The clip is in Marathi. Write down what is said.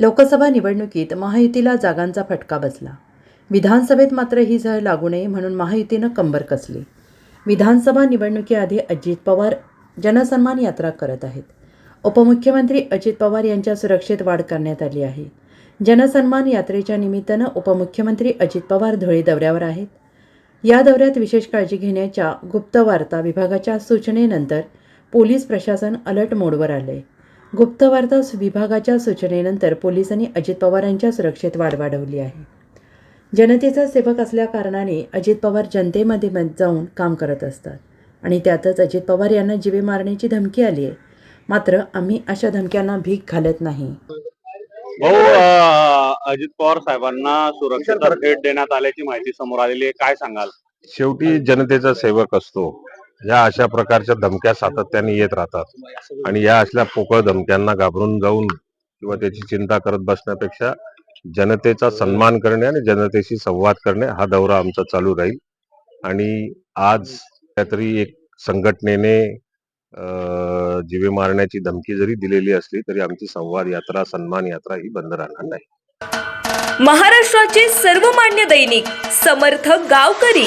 लोकसभा निवडणुकीत महायुतीला जागांचा फटका बसला. विधानसभेत मात्र ही झळ लागू नये म्हणून महायुतीनं कंबर कसली. विधानसभा निवडणुकीआधी अजित पवार जनसन्मान यात्रा करत आहेत. उपमुख्यमंत्री अजित पवार यांच्या सुरक्षेत वाढ करण्यात आली आहे. जनसन्मान यात्रेच्या निमित्तानं उपमुख्यमंत्री अजित पवार धुळे दौऱ्यावर आहेत. या दौऱ्यात विशेष काळजी घेण्याच्या गुप्त वार्ता विभागाच्या सूचनेनंतर पोलीस प्रशासन अलर्ट मोडवर आले गुप्त वार्ता विभागाच्या सूचनेनंतर पोलिसांनी अजित पवार यांच्या सुरक्षेत वाढ वाढवली आहे. जनतेचा सेवक असल्याकारणाने अजित पवार जनतेमध्ये जाऊन काम करत असतात आणि त्यातच अजित पवार यांना जीवे मारण्याची धमकी आली आहे. मात्र आम्ही अशा धमक्यांना भीक घालत नाही. भाऊ अजित पवार साहेबांना सुरक्षेचा भेट देण्यात आल्याची माहिती समोर आलेली आहे. काय सांगाल? शेवटी जनतेचा सेवक असतो. या अशा प्रकारच्या धमक्या सातत्याने येत राहतात. आणि या असल्या पोकळ धमक्यांना घाबरून जाऊन किंवा त्याची चिंता करत बसण्यापेक्षा जनतेचा सन्मान करणे आणि जनतेशी संवाद करणे हा दौरा आमचा चालू राहील. आणि आज काहीतरी एक संघटनेने अं, जीवे मारण्याची धमकी जरी दिलेली असली तरी आमची संवाद यात्रा सन्मान यात्रा ही बंद राहणार नाही. महाराष्ट्राचे सर्वमान्य दैनिक समर्थ गावकरी.